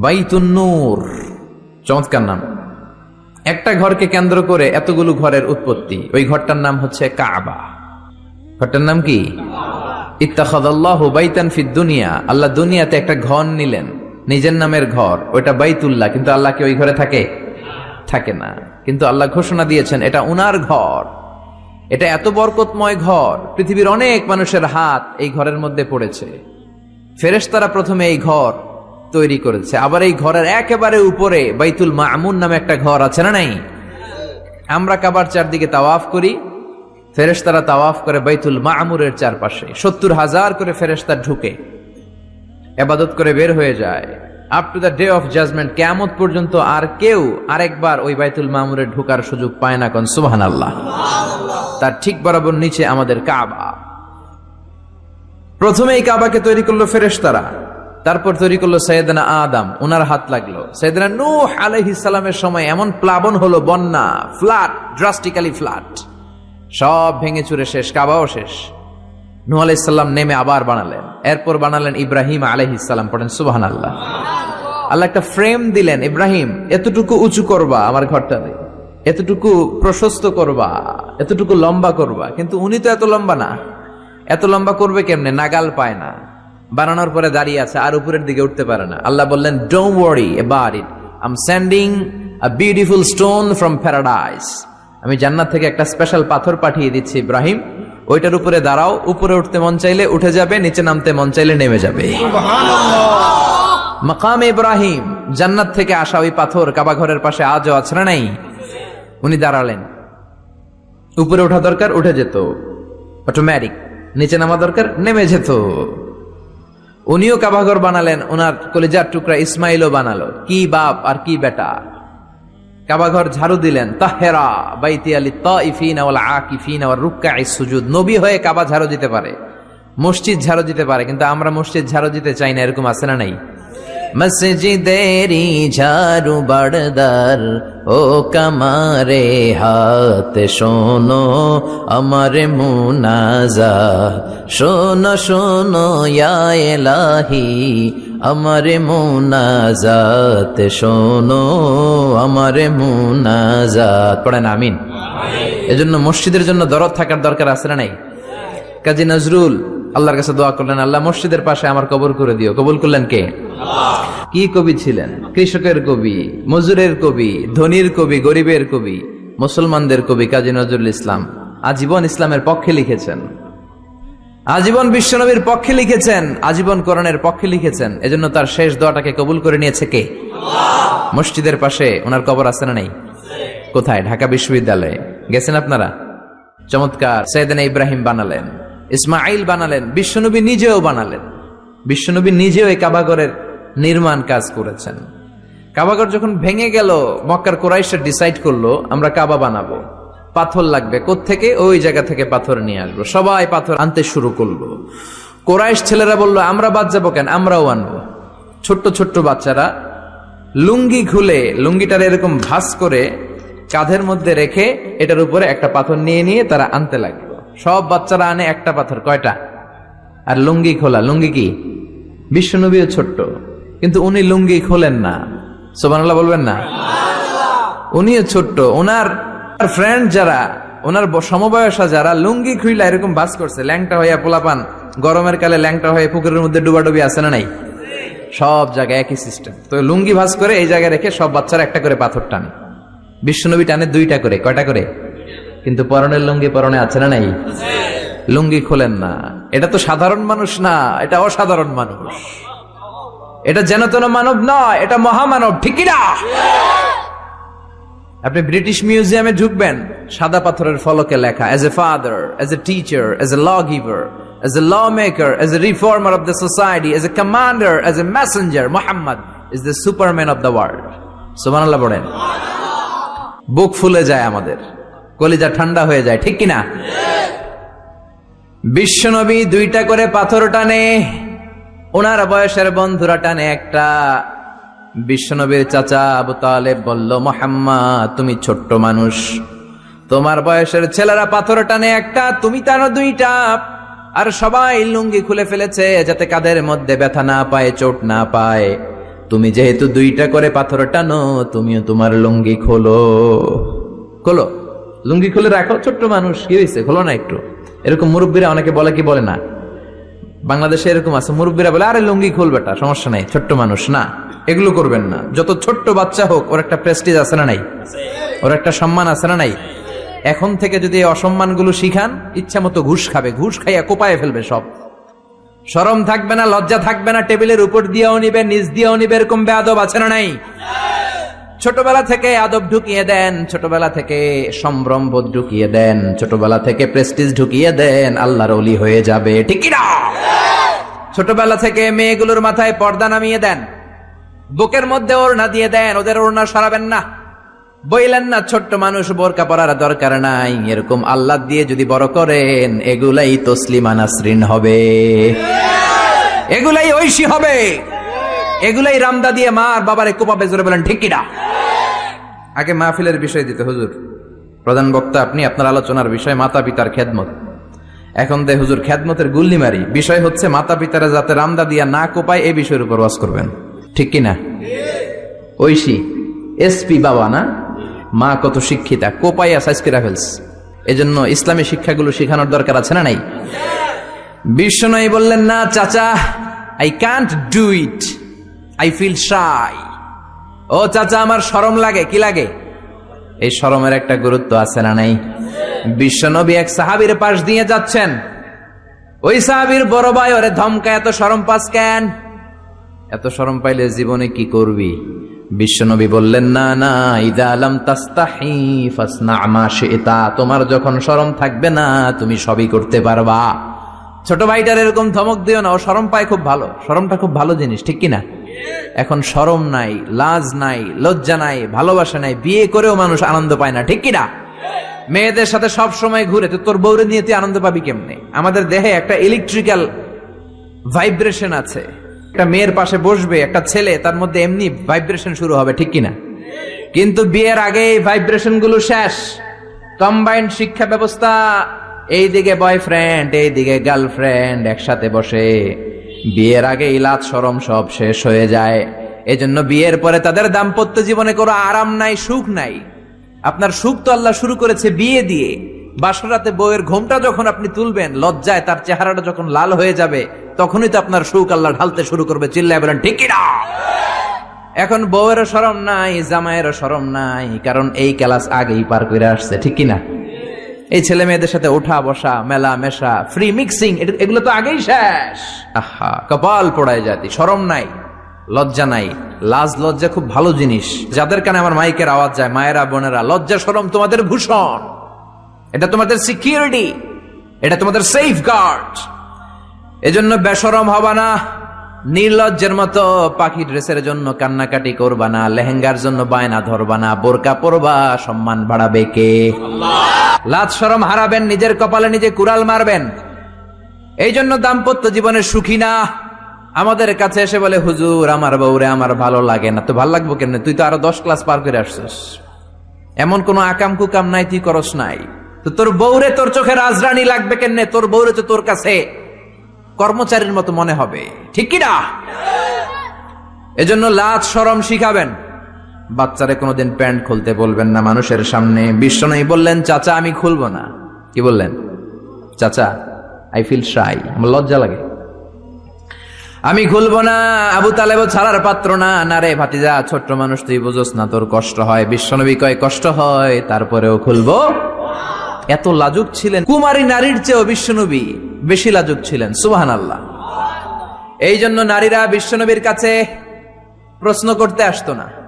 বাইতুন্নূর চমৎকার নাম। একটা ঘরকে কেন্দ্র করে এতগুলো ঘরের উৎপত্তি। ওই ঘরটার নাম হচ্ছে কাবা। ঘরটার নাম কি? ইত্তাখাদাল্লাহু বাইতান ফিদ দুনিয়া। আল্লাহ দুনিয়াতে একটা ঘর নিলেন। নিজের নামের ঘর। ওইটা বাইতুল্লাহ। কিন্তু আল্লাহ কি ওই ঘরে থাকে? থাকে না। কিন্তু আল্লাহ ঘোষণা দিয়েছেন, এটা উনার ঘর। এটা এত বরকতময় ঘর। পৃথিবীর অনেক মানুষের হাত এই ঘরের মধ্যে পড়েছে। ফেরেশতারা প্রথমে এই ঘর তৈরি করেছে। আবার এই ঘরের একেবারে উপরে বাইতুল মামুন নামে একটা ঘর আছে না নাই? আমরা কাবার চারদিকে তাওয়াফ করি, ফেরেশতারা তাওয়াফ করে বাইতুল মামুরের চারপাশে। সত্তর হাজার করে ফেরেশতা ঢুকে, এবাদত করে বের হয়ে যায়। Up to the day of judgement কেমত পর্যন্ত আর কেউ আরেকবার ওই বাইতুল মামুরে ঢোকার সুযোগ পায় না কোন সুবহান আল্লাহ তার ঠিক বরাবর নিচে আমাদের কাবা। প্রথমে এই কাবাকে তৈরি করল ফেরেশতারা। তারপর তৈরি করল সৈয়দনা আদম ওনার হাত লাগল। সৈয়দনা নূহ আলাইহিস সালামের সময় এমন প্লাবন হলো, বন্যা ফ্লাট ড্রাস্টিক্যালি ফ্লাট সব ভেঙে চুরে শেষ, কাবাও শেষ। নূহ আলাইহিসসালাম নেমে আবার বানালেন। এরপর বানালেন ইব্রাহিম আলাইহিসসালাম পড়েন সুবহান আল্লাহ আল্লাহ একটা ফ্রেম দিলেন, ইব্রাহিম, এতটুকু উঁচু করবা আমার ঘরটাতে। এতটুকু প্রশস্ত করবা। এতটুকু লম্বা করবা। কিন্তু উনি তো এত লম্বা না। এত লম্বা করবে কেমনে? নাগাল পায় না। বানানোর পরে দাঁড়িয়ে আছে আর উপরের দিকে উঠতে পারে না। আল্লাহ বললেন ডোন্ট ওয়ারি এবার it am sending a beautiful stone from paradise আমি জান্নাত থেকে একটা স্পেশাল পাথর পাঠিয়ে দিচ্ছি ইব্রাহিম। ওইটার উপরে দাঁড়াও উপরে উঠতে মন চাইলে উঠে যাবে নিচে নামতে মন চাইলে নেমে যাবে। মাকাম ইব্রাহিম জান্নাত থেকে আসা ওই পাথর কাবা ঘরের পাশে আজও আছে না নাই? উনি দাঁড়ালেন। উপরে ওঠা দরকার উঠে যেত। অটোমেটিক নিচে নামা দরকার নেমে যেত। উনিও কাবাঘর বানালেন ওনার কলেজার টুকরা ইসমাইলও বানালো। কি বাপ আর কি বেটা। কাবাঘর ঝাড়ু দিলেন, তাহেরা বাইতি আলী তাইফিন ওয়াল আকিফিন ওয়াল রুক্কাই সুজুদ। নবী হয়ে কাবা ঝাড়ু দিতে পারে, মসজিদ ঝাড়ু দিতে পারে, কিন্তু আমরা মসজিদ ঝাড়ু দিতে চাই না, এরকম আছে না নাই? মসজিদেরি ঝাড়ু বাড়দার ও কামারে হাত শোনো, আমার মুনাজা, শোনো শোনো এলাহি, আমার মুনাজাত শোনো, আমার মুনাজাত। পড়েন, আমিন। এজন্য মসজিদের জন্য দরদ থাকার দরকার আছে না নাই? কাজী নজরুল আল্লাহর কাছে দোয়া করলেন, আল্লাহ, মসজিদের পাশে আমার কবর করে দিও। কবুল করলেন কে? কি কবি ছিলেন? কৃষকের কবি, মজুরের কবি, ধনীর কবি, গরিবের কবি, মুসলমানদের কবি কাজী নজরুল ইসলাম। আজীবন ইসলামের পক্ষে লিখেছেন। আজীবন বিশ্বনবীর পক্ষে লিখেছেন, আজীবন করণের পক্ষে লিখেছেন। এজন্য তার শেষ দোয়াটাকে কবুল করে নিয়েছে কে? মসজিদের পাশে ওনার কবর আছে না নেই? কোথায়? ঢাকা বিশ্ববিদ্যালয়ে। গেছেন আপনারা? চমৎকার, সৈয়দানা ইব্রাহিম বানালেন। ইসমাইল বানালেন, বিশ্বনবী নিজেও বানালেন। বিশ্বনবী নিজেও এই কাবাগরের নির্মাণ কাজ করেছেন। কাবাগর যখন ভেঙে গেল, মক্কার কোরাইশা ডিসাইড করল, আমরা কাবা বানাবো। পাথর লাগবে থেকে ওই জায়গা থেকে পাথর নিয়ে আসব। সবাই পাথর আনতে শুরু করল। কোরাইশ ছেলেরা বলল, আমরা বাদ যাব কেন? আমরাও আনব। ছোট্ট ছোট্ট বাচ্চারা লুঙ্গি খুলে, লুঙ্গিটার এরকম ভাস করে কাঁধের মধ্যে রেখে এটার উপরে একটা পাথর নিয়ে নিয়ে তারা আনতে লাগল। সব বাচ্চারা আনে একটা পাথর কয়টা? আর লুঙ্গি খোলা লুঙ্গি কি? বিশ্বনবীও ছোট্ট কিন্তু উনি লুঙ্গি খোলেন না। সোবানাল্লাহ বলবেন না? উনিও ছোট্ট ওনার ফ্রেন্ড যারা ওনার সমবয়সা যারা লুঙ্গি খুইলা এরকম বাস করছে ল্যাংটা হইয়া পোলাপান গরমের কালে ল্যাংটা হয়ে পুকুরের মধ্যে ডুবাডুবি আছে না নাই? সব জায়গায় একই সিস্টেম তো লুঙ্গি ভাস করে এই জায়গায় রেখে সব বাচ্চারা একটা করে পাথর টানে। বিশ্বনবী টানে দুইটা করে কয়টা করে? কিন্তু পরনের লুঙ্গি পরনে আছে না নাই? লুঙ্গি খোলেন না। এটা তো সাধারণ মানুষ না এটা অসাধারণ মানুষ। এটা যেন তেন মানব নয় এটা মহামানব ঠিক না? আপনি ব্রিটিশ মিউজিয়ামে ঢুকবেন সাদা পাথরের ফলকে লেখা as a father as a teacher as a law giver as a law maker as a reformer of the society as a commander as a messenger Mohammad is the superman of the world সুবহানাল্লাহ। পড়েন বুক ফুলে যায় আমাদের। কলিজা ঠান্ডা হয়ে যায়, ঠিক কিনা? বিশ্বনবী দুইটা করে পাথর টানে, ওনার বয়সের বন্ধুরা টানে একটা। বিশ্বনবীর চাচা আবু তালেব বলল, মোহাম্মদ, তুমি ছোট্ট মানুষ। তোমার বয়সের ছেলেরা পাথর টানে একটা, তুমি টানো দুইটা। আর সবাই লুঙ্গি খুলে ফেলেছে, যাতে কাদের মধ্যে ব্যথা না পায়, চোট না পায়। তুমি যেহেতু দুইটা করে পাথর টানো, তুমিও তোমার লুঙ্গি খোলো। খোলো। লুঙ্গি খুলে রাখো, ছোট্ট মানুষ, কি হয়েছে খোলো না একটু। এরকম মুরব্বীরা অনেকে বলে কি বলে না? বাংলাদেশে এরকম আছে, মুরব্বীরা বলে, আরে লুঙ্গি খুল বেটা, সমস্যা নাই, ছোট্ট মানুষ, না, এগুলো করবেন না। যত ছোট্ট বাচ্চা হোক, ওর একটা প্রেস্টিজ আছে না নাই? ওর একটা সম্মান আছে না নাই? এখন থেকে যদি এই অসম্মানগুলো শিখান, ইচ্ছা মতো ঘুষ খাবে, ঘুষ খাইয়া কোপায় ফেলবে সব। সরম থাকবে না, লজ্জা থাকবে না, টেবিলের উপর দিয়েও নিবে, নিচ দিয়েও নিবে, এরকম বেয়াদব আছে না নাই? ছোটবেলা থেকে আদব ঢুকিয়ে দেন, ছোটবেলা থেকে সম্ভ্রম বোধ ঢুকিয়ে দেন, ছোটবেলা থেকে প্রেস্টিজ ঢুকিয়ে দেন, আল্লাহর অলি হয়ে যাবে, ঠিক কি না? ছোটবেলা থেকে মেয়েগুলোর মাথায় পর্দা নামিয়ে দেন, বুকের মধ্যে ওড়না দিয়ে দেন, ওদের ওড়না সরাবেন না। বইলেন না, ছোট্ট মানুষ, বোরকা পরার দরকার নাই, এরকম আল্লাহ দিয়ে যদি বড় করেন, এগুলাই তসলিমা নাসরিন হবে। এগুলাই ঐশী হবে। এগুলাই রামদা দিয়ে মা আর বাবারে কোপাবে জোরে বলেন, ঠিক কিনা? আগে মাহফিলের বিষয় দিতে, হুজুর। প্রধান বক্তা আপনি, আপনার আলোচনার বিষয় মাতা পিতার খেদমত। এখন দে হুজুর, খেদমতের গুল্লি মারি। বিষয় হচ্ছে মাতা পিতারা যাতে রামদা দিয়া না কোপায়, এই বিষয়ের উপর ওয়াজ করবেন। ঠিক কিনা? ঐশী, এসপি বাবা না? মা কত শিক্ষিতা কোপাইয়া সাইজ করে ফেলস এজন্য ইসলামী শিক্ষাগুলো শেখানোর দরকার আছে না নাই? বিশ্বনয় বললেন, না, চাচা I can't do it I feel shy ও চাচা, আমার শরম লাগে, কি লাগে? এই শরমের একটা গুরুত্ব আছে না নাই? বিশ্বনবী এক সাহাবীর পাশ দিয়ে যাচ্ছেন। ওই সাহাবীর বড় ভাই, ওরে ধমকা, এত শরম পাস কেন? এত শরম পাইলে জীবনে কি করবি? বিশ্বনবী বললেন, না না, ইদা আলম তাস্তাহি ফাসনা মা শিতা, তোমার যখন শরম থাকবে না, তুমি সবই করতে পারবা। ছোট ভাইটার এরকম ধমক দিও না, ও শরম পায় খুব ভালো। শরমটা খুব ভালো জিনিস, ঠিক কি না? এখন শরম নাই, লাজ নাই, লজ্জা নাই, ভালোবাসা নাই, বিয়ে করেও মানুষ আনন্দ পায় না, ঠিক কি না? মেয়েদের সাথে সব সময় ঘুরে, তো তোর বউরে নিয়ে তুই আনন্দ পাবি কেমনে? আমাদের দেহে একটা ইলেকট্রিক্যাল ভাইব্রেশন আছে। একটা মেয়ের পাশে বসবে, একটা ছেলে, তার মধ্যে এমনি ভাইব্রেশন শুরু হবে, ঠিক কিনা কিন্তু বিয়ের আগে ভাইব্রেশনগুলো শেষ। কম্বাইন্ড শিক্ষা ব্যবস্থা, এইদিকে বয়ফ্রেন্ড এইদিকে গার্লফ্রেন্ড একসাথে বসে। বিয়ের আগে ইলাদ সরম সব শেষ হয়ে যায়। এজন্য বিয়ের পরে তাদের দাম্পত্য জীবনে কোনো আরাম নাই, সুখ নাই। আপনার সুখ তো আল্লাহ শুরু করেছে বিয়ে দিয়ে। বাসরাতে বউয়ের ঘুমটা যখন আপনি তুলবেন, লজ্জায় তার চেহারাটা যখন লাল হয়ে যাবে, তখনই তো আপনার সুখ আল্লাহ ঢালতে শুরু করবে। চিল্লায় বলেন, ঠিক এখন বউয়েরও সরম নাই, জামাইয়েরও সরম নাই, কারণ এই ক্লাস আগেই পার করে আসছে, ঠিক কি না এই ছেলে মেয়েদের সাথে ওঠা, বসা, মেলা, মেশা ফ্রি মিক্সিং এগুলো তো আগেই শেষ। আহা, কপাল পোড়ায় জাতি সরম নাই, লজ্জা নাই। লাজ লজ্জা খুব ভালো জিনিস। যাদের কানে আমার মাইকের আওয়াজ যায়, মায়েরা, বোনেরা, লজ্জা সরম তোমাদের ভূষণ। এটা তোমাদের সিকিউরিটি এটা তোমাদের সেফ গার্ড এজন্য বেসরম হবা না, নির্লজ্জের মতো পাখি ড্রেসের জন্য কান্নাকাটি করবা না, লেহেঙ্গার জন্য বায়না ধরবা না, বোরকা পরবা, সম্মান বাড়াবে কে? লাজ সরম হারাবেন, নিজের কপালে নিজে কুড়াল মারবেন। এই জন্য দাম্পত্য জীবনে সুখী না। আমাদের কাছে এসে বলে, হুজুর, আমার বউরে আমার ভালো লাগে না। তো ভালো লাগবো কেন তুই তো আরও দশ ক্লাস পার করে আসছিস। এমন কোন আকাম কুকাম নাই, তুই করস নাই। তো তোর বউরে তোর চোখে রাজরানী লাগবে কেন তোর বউরে তো তোর কাছে কর্মচারীর মতো মনে হবে। ঠিক কিনা এজন্য লাজ সরম শিখাবেন। বাচ্চারে কোনোদিন প্যান্ট খুলতে বলবেন না মানুষের সামনে। বিশ্ব নেই বললেন, চাচা, আমি খুলবো না। কি বললেন? চাচা আই ফিল শাই আমার লজ্জা লাগে। আমি খুলবো না, আবু তালেব ছাড়ার পাত্র না। না রে ভাতিজা, ছোট্ট মানুষ, তুই বুঝোস না, তোর কষ্ট হয়। বিশ্বনবী কয়, কষ্ট হয়, তারপরেও খুলবো। এত লাজুক ছিলেন। কুমারী নারীর চেয়েও বিশ্বনবী বেশি লাজুক ছিলেন সুবাহান আল্লাহ এই জন্য নারীরা বিশ্বনবীর কাছে প্রশ্ন করতে আসতো না।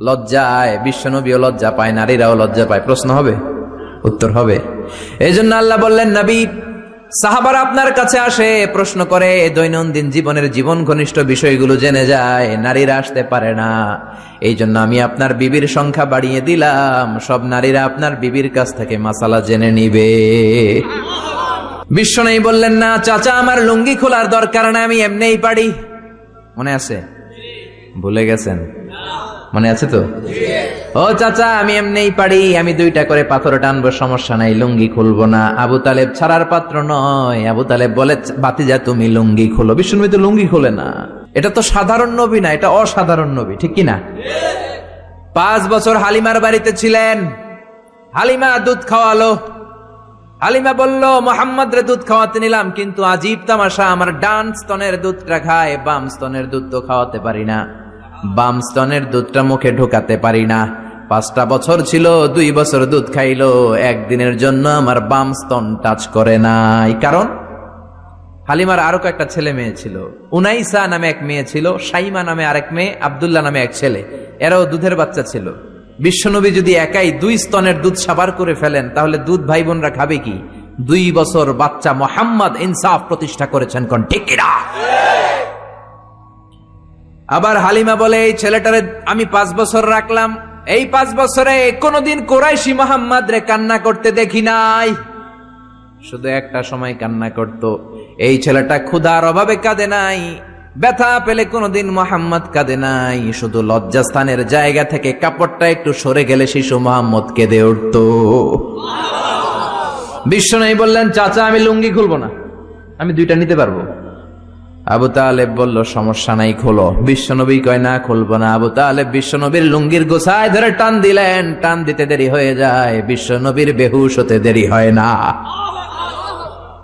লজ্জায়, বিশ্বনবীও লজ্জা পায়, নারীরাও লজ্জা পায়। প্রশ্ন হবে? উত্তর হবে। এই জন্য আল্লাহ বললেন, নবী, সাহাবার আপনার কাছে আসে, প্রশ্ন করে, দৈনন্দিন জীবনের জীবন ঘনিষ্ঠ বিষয়গুলো জেনে যায়, নারীরা আসতে পারে না। এই জন্য আমি আপনার বিবির সংখ্যা বাড়িয়ে দিলাম, সব নারীরা আপনার বিবির কাছ থেকে মাসালা জেনে নিবে। বিশ্ব নেই বললেন, না, চাচা, আমার লুঙ্গি খোলার দরকার না আমি এমনিই পারি। মনে আছে? ভুলে গেছেন? মনে আছে তো? ও চাচা, আমি এমনিই পারি, আমি দুইটা করে পাথর টানবো, সমস্যা নাই, লুঙ্গি খুলবো না। আবু তালেব ছাড়ার পাত্র নয়। আবু তালেব বলে বাতিজা, তুমি লুঙ্গি খোলো। বিষ্ণু তো লুঙ্গি খোলে না। এটা তো সাধারণ নবী না, এটা অসাধারণ নবী, ঠিক কিনা পাঁচ বছর হালিমার বাড়িতে ছিলেন। হালিমা দুধ খাওয়ালো। হালিমা বলল মোহাম্মদ রে দুধ খাওয়াতে নিলাম, কিন্তু আজীব তামাশা, আমার ডান স্তনের দুধটা খায়, বাম স্তনের দুধ তো খাওয়াতে পারি না। বাম স্তনের দুধটা মুখে ঢোকাতে পারি না। পাঁচটা বছর ছিল, দুই বছর দুধ খাইলো। একদিনের জন্য আমার বাম স্তন টাচ করে নাই। কারণ? হালিমার আরও কয়েকটা ছেলে মেয়ে ছিল। উনাইসা নামে এক মেয়ে ছিল সাইমা নামে আরেক মেয়ে, আবদুল্লাহ নামে এক ছেলে। এরাও দুধের বাচ্চা ছিল। বিশ্বনবী যদি একাই দুই স্তনের দুধ সাবার করে ফেলেন, তাহলে দুধ ভাই বোনরা খাবে কি? দুই বছর বাচ্চা মোহাম্মদ ইনসাফ প্রতিষ্ঠা করেছেন কোন? ঠিক? আবার হালিমা বলে, এই ছেলেটারে আমি পাঁচ বছর রাখলাম। এই পাঁচ বছরে কোনোদিন কোরাইশি মোহাম্মদ রে কান্না করতে দেখি নাই। শুধু একটা সময় কান্না করত। এই ছেলেটা ক্ষুধার অভাবে কাঁদে নাই, ব্যথা পেলে কোনোদিন মোহাম্মদ কাঁদে নাই। শুধু লজ্জাস্থানের জায়গা থেকে কাপড়টা একটু সরে গেলে শিশু মোহাম্মদ কেঁদে উঠত। বিশ্ব নাই বললেন, চাচা, আমি লুঙ্গি খুলবো না। আমি দুইটা নিতে পারব। আবু তালেব বলল, সমস্যা নাই, খোলো। বিশ্বনবী কয়, না, খুলবো না। আবু তালেব বিশ্বনবীর লুঙ্গির গোসায় ধরে টান দিলেন। টান দিতে দেরি হয়ে যায়। বিশ্বনবীর বেহুশ হতে দেরি হয় না।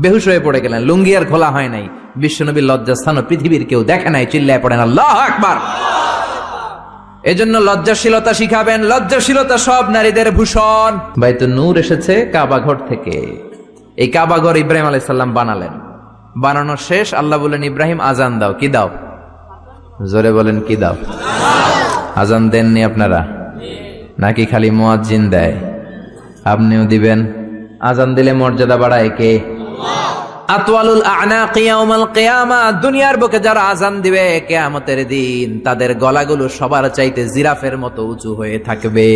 বেহুশ হয়ে পড়ে গেলেন। লুঙ্গি আর খোলা হয় নাই। বিশ্বনবীর লজ্জাস্থান পৃথিবীর কেউ দেখে নাই, চিল্লায় পড়েন, আল্লাহ আকবার! এজন্য লজ্জাশীলতা শিখাবেন। লজ্জাশীলতা সব নারীদের ভূষণ। বাইতু নূর এসেছে কাবাঘর থেকে। এই কাবাঘর ইব্রাহিম আলাইসাল্লাম বানালেন। বানানো শেষ, আল্লাহ বলেন, ইব্রাহিম, আজান দাও। কি দাও? জোরে বলেন, কি দাও? আজান দেননি আপনারা? নাকি খালি মুয়াজ্জিন দেয়? আপনিও দিবেন? আজান দিলে মর্যাদা বাড়ায় কে? দুনিয়ার বুকে যারা আজান দিবে তাদের গলাগুলো সবার চাইতে জিরাফের মতো উঁচু হয়ে থাকবে।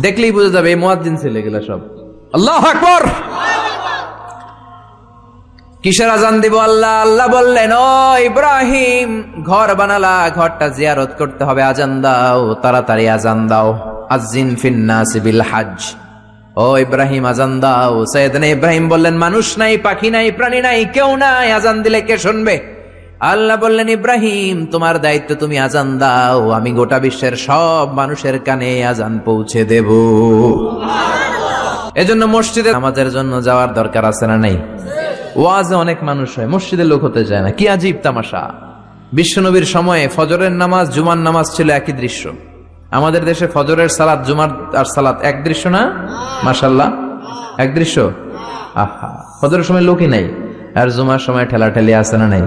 দেখলেই বুঝে যাবে ছেলে এগুলা সব। আল্লাহু আকবার! কিসের আজান দিব আল্লাহ? আল্লাহ বললেন ও ইব্রাহিম ঘর বানালা ঘরটা জিয়ারত করতে হবে আজান দাও তাড়াতাড়ি আজান দাও। আজিন ফিন্নাস বিল হাজ ও ইব্রাহিম আজান দাও। সৈয়দনা ইব্রাহিম বললেন মানুষ নাই পাখি নাই প্রাণী নাই কেউ নাই আজান দিলে কে শুনবে? আল্লাহ বললেন ইব্রাহিম তোমার দায়িত্ব তুমি আজান দাও আমি গোটা বিশ্বের সব মানুষের কানে আজান পৌঁছে দেব। এজন্য মসজিদে আমাদের জন্য যাওয়ার দরকার আছে না নাই? ওয়াজে অনেক মানুষ হয় মসজিদে লোক হতে চায় না। কি আজীব তামাশা। বিশ্বনবীর সময়ে ফজরের নামাজ, জুমার নামাজ ছিল একই দৃশ্য। আমাদের দেশে ফজরের সালাত, জুমার আর সালাত এক দৃশ্য না? মাসাল্লাহ এক দৃশ্য? আহা, ফজরের সময় লোকই নাই। আর জুমার সময় ঠেলা ঠেলি আছে না নাই?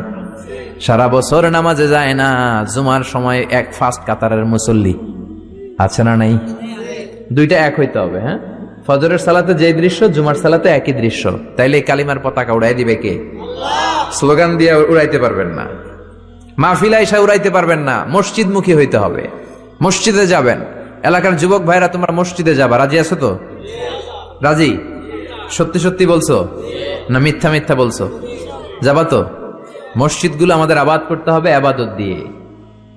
সারা বছর নামাজে যায় না। জুমার সময় এক ফার্স্ট কাতারের মুসল্লি। আছে না নাই? দুইটা এক হইতে হবে হ্যাঁ? ফজরের সালাতে যে দৃশ্য, জুমার সালাতে একই দৃশ্য। তাইলে কালিমার পতাকা উড়াই দিবে কে? স্লোগান দিয়ে উড়াইতে পারবেন না। মাহফিলা এসে উড়াইতে পারবেন না। মসজিদ মুখী হইতে হবে। মসজিদে যাবেন। এলাকার যুবক ভাইরা, তোমরা মসজিদে যাবা। রাজি আছো তো? রাজি? সত্যি সত্যি বলছো? না মিথ্যা মিথ্যা বলছো? যাবা তো? মসজিদগুলো আমাদের আবাদ করতে হবে আবাদত দিয়ে।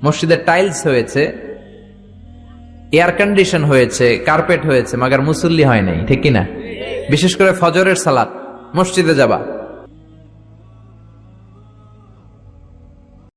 মসজিদের টাইলস হয়েছে। এয়ার কন্ডিশন হয়েছে, কার্পেট হয়েছে, মাগার মুসল্লি হয় নাই, ঠিক কিনা? বিশেষ করে ফজরের সালাত, মসজিদে যাবা।